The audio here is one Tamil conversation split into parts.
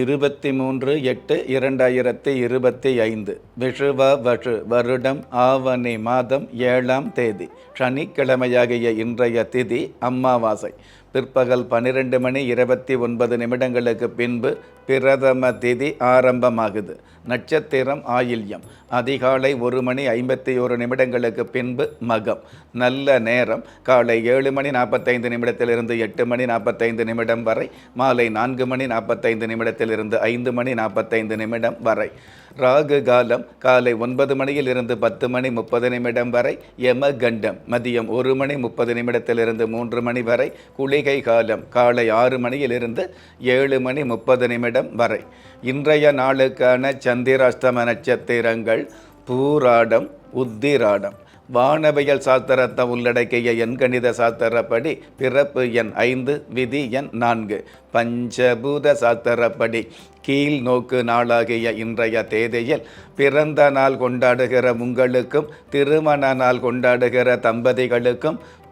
இருபத்தி மூன்று எட்டு இரண்டாயிரத்தி இருபத்தி ஐந்து. விஷுவ வஷு வருடம் ஆவணி மாதம் ஏழாம் தேதி சனிக்கிழமையாகிய இன்றைய திதி அம்மாவாசை. பிற்பகல் பன்னிரெண்டு மணி இருபத்தி ஒன்பது நிமிடங்களுக்கு பின்பு பிரதம திதி ஆரம்பமாகுது. நட்சத்திரம் ஆயில்யம். அதிகாலை ஒரு மணி ஐம்பத்தி ஒரு நிமிடங்களுக்கு பின்பு மகம். நல்ல நேரம். காலை ஏழு மணி நாற்பத்தைந்து நிமிடத்திலிருந்து எட்டு மணி நாற்பத்தைந்து நிமிடம் வரை. மாலை நான்கு மணி நாற்பத்தைந்து நிமிடத்திலிருந்து ஐந்து மணி நாற்பத்தைந்து நிமிடம் வரை. ராகு காலம் காலை ஒன்பது மணியில் இருந்து பத்து மணி முப்பது நிமிடம் வரை. யமகண்டம் மதியம் ஒரு மணி முப்பது நிமிடத்திலிருந்து மூன்று மணி வரை. குளிகை காலம் காலை ஆறு மணியிலிருந்து ஏழு மணி முப்பது நிமிடம் வரை. இன்றைய நாளுக்கான சந்திராஷ்டம நட்சத்திரங்கள் பூராடம் உத்திராடம். வானவியல் சாஸ்திரத்தை உள்ளடக்கிய எண்கணித சாஸ்திரப்படி பிறப்பு எண் ஐந்து விதி எண் நான்கு. பஞ்சபூத சாஸ்திரப்படி கீழ் நோக்கு நாளாகிய இன்றைய தேதியில் பிறந்த நாள் கொண்டாடுகிற உங்களுக்கும் திருமண நாள் கொண்டாடுகிற தம்பதிகளுக்கும்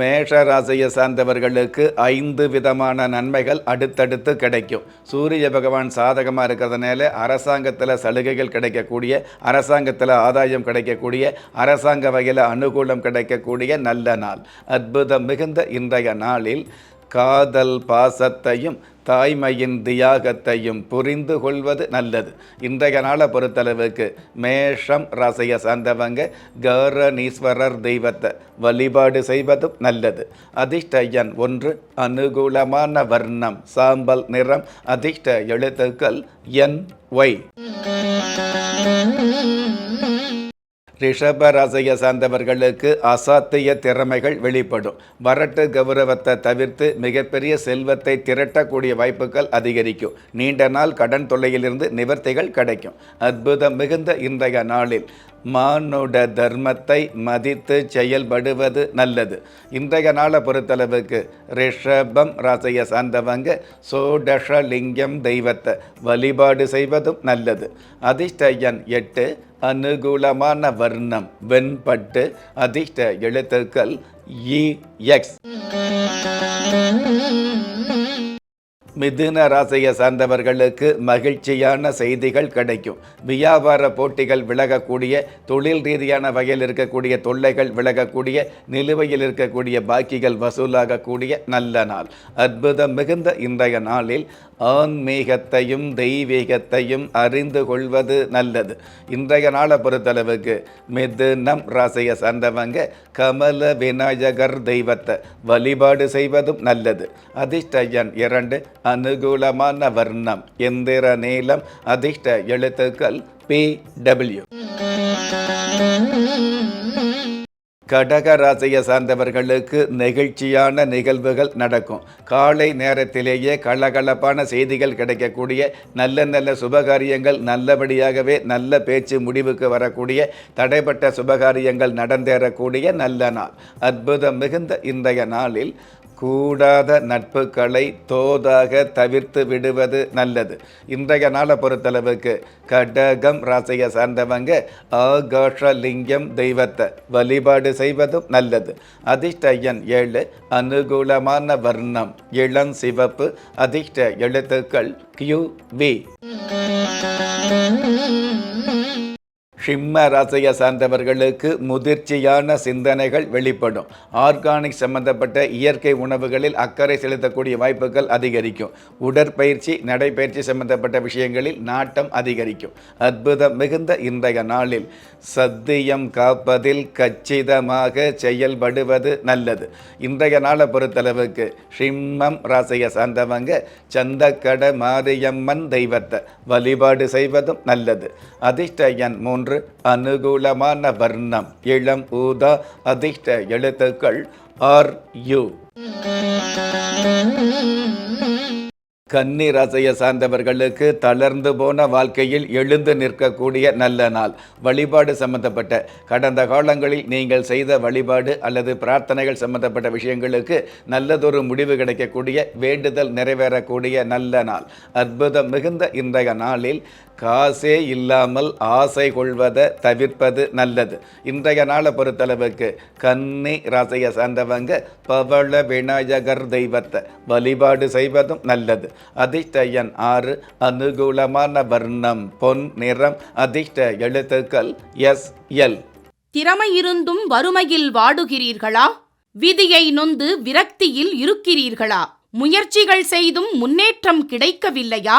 மேஷ ராசியை சார்ந்தவர்களுக்கு ஐந்து விதமான நன்மைகள் அடுத்தடுத்து கிடைக்கும். சூரிய பகவான் சாதகமாக இருக்கிறதுனால அரசாங்கத்தில் சலுகைகள் கிடைக்கக்கூடிய அரசாங்கத்தில் ஆதாயம் கிடைக்கக்கூடிய அரசாங்க வகையில் அனுகூலம் கிடைக்கக்கூடிய நல்ல நாள். அற்புதம் மிகுந்த இன்றைய நாளில் காதல் பாசத்தையும் தாய்மையின் தியாகத்தையும் புரிந்து கொள்வது நல்லது. இன்றைய நாளை பொறுத்தளவுக்கு மேஷம் ராசியை சார்ந்தவங்க கௌரணீஸ்வரர் தெய்வத்தை வழிபாடு செய்வதும் நல்லது. அதிர்ஷ்ட எண் ஒன்று அனுகூலமான வர்ணம் சாம்பல் நிறம் அதிர்ஷ்ட எழுத்துக்கள் என் ஒய். ரிஷபராசியை சார்ந்தவர்களுக்கு அசாத்திய திறமைகள் வெளிப்படும். வரட்டு கௌரவத்தை தவிர்த்து மிகப்பெரிய செல்வத்தை திரட்டக்கூடிய வாய்ப்புகள் அதிகரிக்கும். நீண்ட நாள் கடன் தொல்லையிலிருந்து நிவர்த்திகள் கிடைக்கும். அற்புதம் மிகுந்த இன்றைய நாளில். மானுட தர்மத்தை மதித்து செயல்படுவது நல்லது. இன்றைய நாளை பொறுத்தளவுக்கு ரிஷபம் ராசியை சார்ந்தவங்க சோடஷலிங்கம் தெய்வத்தை வழிபாடு செய்வதும் நல்லது. அதிர்ஷ்ட எண் எட்டு அனுகூலமான வர்ணம் வெண்பட்டு அதிர்ஷ்ட எழுத்துக்கள் இ எக்ஸ். மிதுன ராசியை சார்ந்தவர்களுக்கு மகிழ்ச்சியான செய்திகள் கிடைக்கும். வியாபார போட்டிகள் விலகக்கூடிய தொழில் ரீதியான வகையில் இருக்கக்கூடிய தொல்லைகள் விலகக்கூடிய நிலுவையில் இருக்கக்கூடிய பாக்கிகள் வசூலாகக்கூடிய நல்ல நாள். அற்புதம் மிகுந்த இன்றைய நாளில் ஆன்மீகத்தையும் தெய்வீகத்தையும் அறிந்து கொள்வது நல்லது. இன்றைய நாளை பொறுத்தளவுக்கு மிதுனம் ராசியை சார்ந்தவங்க கமல விநாயகர் தெய்வத்தை வழிபாடு செய்வதும் நல்லது. அதிர்ஷ்ட எண் இரண்டு அனுகூலமான வர்ணம் எந்திர நீளம் அதிர்ஷ்ட எழுத்துக்கள் பி டபிள்யூ கடக ராசியை சார்ந்தவர்களுக்கு நெகிழ்ச்சியான நிகழ்வுகள் நடக்கும். காலை நேரத்திலேயே கலகலப்பான செய்திகள் கிடைக்கக்கூடிய நல்ல நல்ல சுபகாரியங்கள் நல்லபடியாகவே நல்ல பேச்சு முடிவுக்கு வரக்கூடிய தடைப்பட்ட சுபகாரியங்கள் நடந்தேறக்கூடிய நல்ல நாள். அற்புதம் மிகுந்த இன்றைய நாளில் கூடாத நட்புகளை தோதாக தவிர்த்து விடுவது நல்லது. இன்றைய நாளை பொறுத்தளவுக்கு கடகம் ராசியை சார்ந்தவங்க ஆகாஷலிங்கம் தெய்வத்தை வழிபாடு செய்வதும் நல்லது. அதிர்ஷ்ட எண் ஏழு அனுகூலமான வர்ணம் இளம் சிவப்பு அதிர்ஷ்ட எழுத்துக்கள் கியூ வி சிம்ம ராசியை சார்ந்தவர்களுக்கு முதிர்ச்சியான சிந்தனைகள் வெளிப்படும். ஆர்கானிக் சம்பந்தப்பட்ட இயற்கை உணவுகளில் அக்கறை செலுத்தக்கூடிய வாய்ப்புகள் அதிகரிக்கும். உடற்பயிற்சி நடைப்பயிற்சி சம்பந்தப்பட்ட விஷயங்களில் நாட்டம் அதிகரிக்கும். அற்புதம் மிகுந்த இன்றைய நாளில் சத்தியம் காப்பதில் கச்சிதமாக செயல்படுவது நல்லது. இன்றைய நாளை பொறுத்தளவுக்கு சிம்மம் ராசியை சார்ந்தவங்க சந்தக்கட மாரியம்மன் தெய்வத்தை வழிபாடு செய்வதும் நல்லது. அதிர்ஷ்ட எண் மூன்று அனுகூலமான வர்ணம். இளம் ஊதா அதிர்ஷ்ட எழுத்துக்கள் ஆர் யு. கன்னி ரசைய சார்ந்தவர்களுக்கு தளர்ந்து போன வாழ்க்கையில் எழுந்து நிற்கக்கூடிய நல்ல நாள். வழிபாடு சம்பந்தப்பட்ட கடந்த காலங்களில் நீங்கள் செய்த வழிபாடு அல்லது பிரார்த்தனைகள் சம்பந்தப்பட்ட விஷயங்களுக்கு நல்லதொரு முடிவு கிடைக்கக்கூடிய வேண்டுதல் நிறைவேறக்கூடிய நல்ல நாள். அற்புதம் மிகுந்த இன்றைய நாளில் காசே இல்லாமல் ஆசை கொள்வதை தவிர்ப்பது நல்லது. இன்றைய நாளை பொறுத்தளவுக்கு கன்னி ராசையை சார்ந்தவங்க பவள விநாயகர் தெய்வத்தை வழிபாடு செய்வதும் நல்லது. அதிர்ஷ்டயன் ஆறு அனுகூலமான வர்ணம் பொன் நிறம் அதிர்ஷ்ட எழுத்துக்கள் எஸ் எல். திறமை இருந்தும் வறுமையில் வாடுகிறீர்களா? விதியை நொந்து விரக்தியில் இருக்கிறீர்களா? முயற்சிகள் செய்தும் முன்னேற்றம் கிடைக்கவில்லையா?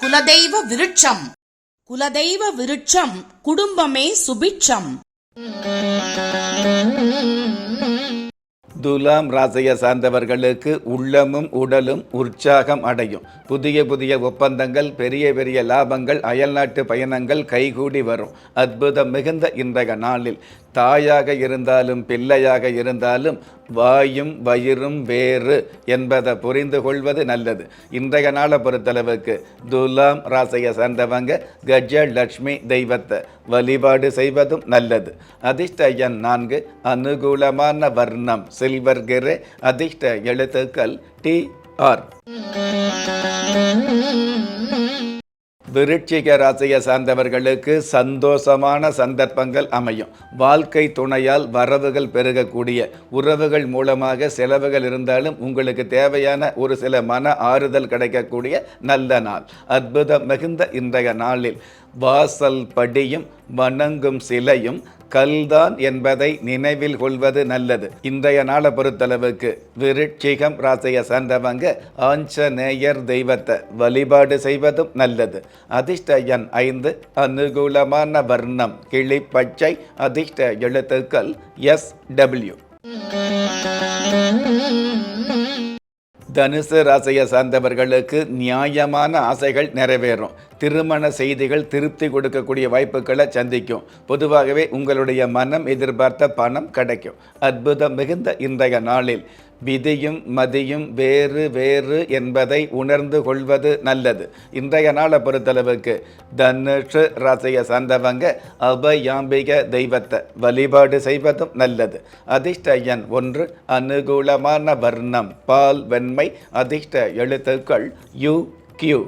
குலதெய்வ விருட்சம். குலதெய்வ விருட்சம் குடும்பமே சுபிட்சம். துலாம் ராசியை சார்ந்தவர்களுக்கு உள்ளமும் உடலும் உற்சாகம் அடையும். புதிய புதிய ஒப்பந்தங்கள் பெரிய பெரிய லாபங்கள் அயல்நாட்டு பயணங்கள் கைகூடி வரும். அற்புதம் மிகுந்த இன்றைய நாளில். தாயாக இருந்தாலும் பிள்ளையாக இருந்தாலும் வாயும் வயிறும் வேறு என்பதை புரிந்து கொள்வது நல்லது. இன்றைய நாளை பொறுத்தளவுக்கு துலாம் ராசையை சார்ந்தவங்க கஜலட்சுமி தெய்வத்தை வழிபாடு செய்வதும் நல்லது. அதிர்ஷ்ட எண் நான்கு அனுகூலமான வர்ணம் சில்வர் கிரே அதிர்ஷ்ட எழுத்துக்கள் டி ஆர். விருட்சிக ராசியை சார்ந்தவர்களுக்கு சந்தோஷமான சந்தர்ப்பங்கள் அமையும். வாழ்க்கை துணையால் வரவுகள் பெருகக்கூடிய உறவுகள் மூலமாக செலவுகள் இருந்தாலும் உங்களுக்கு தேவையான ஒரு சில மன ஆறுதல் கிடைக்கக்கூடிய நல்ல நாள். அற்புதம் மிகுந்த இன்றைய நாளில் வாசல் படியும் வணங்கும் சிலையும் கல்தான் என்பதை நினைவில் கொள்வது நல்லது. இன்றைய நாளை பொறுத்தளவுக்கு விருட்சிகம் ராசியை சார்ந்தவங்க ஆஞ்சநேயர் தெய்வத்தை வழிபாடு செய்வதும் நல்லது. அதிர்ஷ்ட எண் ஐந்து அனுகூலமான வர்ணம் கிளிப்பச்சை அதிர்ஷ்ட எழுத்துக்கள் எஸ் டபிள்யூ தனுசு ராசியை சார்ந்தவர்களுக்கு நியாயமான ஆசைகள் நிறைவேறும். திருமண செய்திகள் திருப்தி கொடுக்கக்கூடிய வாய்ப்புகளை சந்திக்கும். பொதுவாகவே உங்களுடைய மனம் எதிர்பார்த்த பணம் கிடைக்கும். அற்புதம் மிகுந்த இன்றைய நாளில். விதியும் மதியும் வேறு வேறு என்பதை உணர்ந்து கொள்வது நல்லது. இன்றைய நாளை பொறுத்தளவுக்கு தனுஷு ராசியை சார்ந்தவங்க அபயாம்பிக தெய்வத்தை வழிபாடு செய்வதும் நல்லது. அதிர்ஷ்ட எண் ஒன்று அனுகூலமான வர்ணம் பால் வெண்மை அதிர்ஷ்ட எழுத்துக்கள் யு கியூ.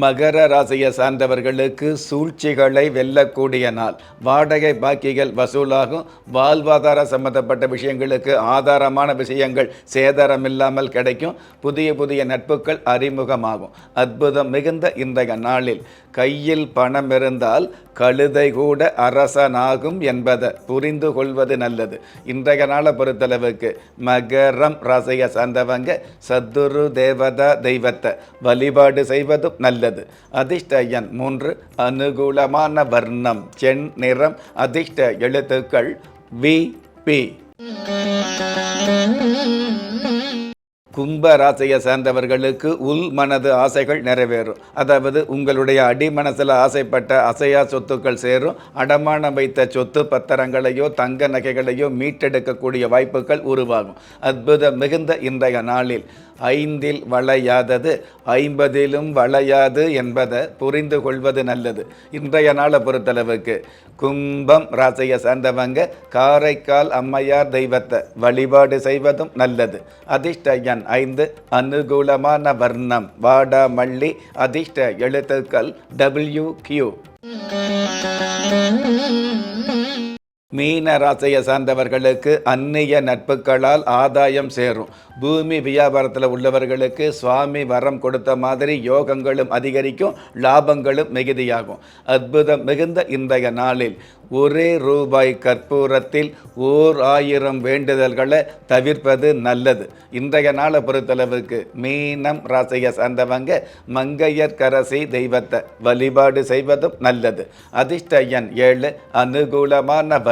மகர ராசியை சார்ந்தவர்களுக்கு சூழ்ச்சிகளை வெல்லக்கூடிய நாள். வாடகை பாக்கிகள் வசூலாகும். வாழ்வாதார சம்பந்தப்பட்ட விஷயங்களுக்கு ஆதாரமான விஷயங்கள் சேதாரம் இல்லாமல் கிடைக்கும். புதிய புதிய நட்புகள் அறிமுகமாகும். அற்புதம் மிகுந்த இன்றைய நாளில். கையில் பணம் இருந்தால் கழுதை கூட அரசனாகும் என்பதை புரிந்து கொள்வது நல்லது. இன்றைய நாளை பொறுத்தளவுக்கு மகரம் ராசியை சார்ந்தவங்க சத்துரு தேவதா தெய்வத்தை வழிபாடு செய்வதும் நல்லது. நல்லது அதிர்ஷ்ட எண் மூன்று அனுகூலமான வர்ணம் செண் நிறம் அதிர்ஷ்ட எழுத்துக்கள் வி பி. கும்ப ராசியை சேர்ந்தவர்களுக்கு உள் மனது ஆசைகள் நிறைவேறும். அதாவது உங்களுடைய அடிமனசில் ஆசைப்பட்ட அசையா சொத்துக்கள் சேரும். அடமானம் வைத்த சொத்து பத்திரங்களையோ தங்க நகைகளையோ மீட்டெடுக்கக்கூடிய வாய்ப்புகள் உருவாகும். அற்புதம் மிகுந்த இன்றைய நாளில். ஐந்தில் வளையாதது ஐம்பதிலும் வளையாது என்பதை புரிந்து கொள்வது நல்லது. இன்றைய நாளை பொறுத்தளவுக்கு கும்பம் ராசியை சார்ந்தவங்க காரைக்கால் அம்மையார் தெய்வத்தை வழிபாடு செய்வதும் நல்லது. அதிர்ஷ்ட எண் ஐந்து அனுகூலமான வர்ணம் வாடா மல்லி அதிர்ஷ்ட எழுத்துக்கள் டபிள்யூ கியூ மீன ராசியை சார்ந்தவர்களுக்கு அந்நிய நட்புகளால் ஆதாயம் சேரும். பூமி வியாபாரத்தில் உள்ளவர்களுக்கு சுவாமி வரம் கொடுத்த மாதிரி யோகங்களும் அதிகரிக்கும் லாபங்களும் மிகுதியாகும். அற்புதம் மிகுந்த இன்றைய நாளில் ஒரே ரூபாய் கற்பூரத்தில் ஓர் ஆயிரம் வேண்டுதல்களை தவிர்ப்பது நல்லது. இன்றைய நாளை பொறுத்தளவுக்கு மீனம் ராசியை சார்ந்தவங்க மங்கையர் கரசி தெய்வத்தை வழிபாடு செய்வதும் நல்லது. அதிர்ஷ்ட எண் ஏழு அனுகூலமான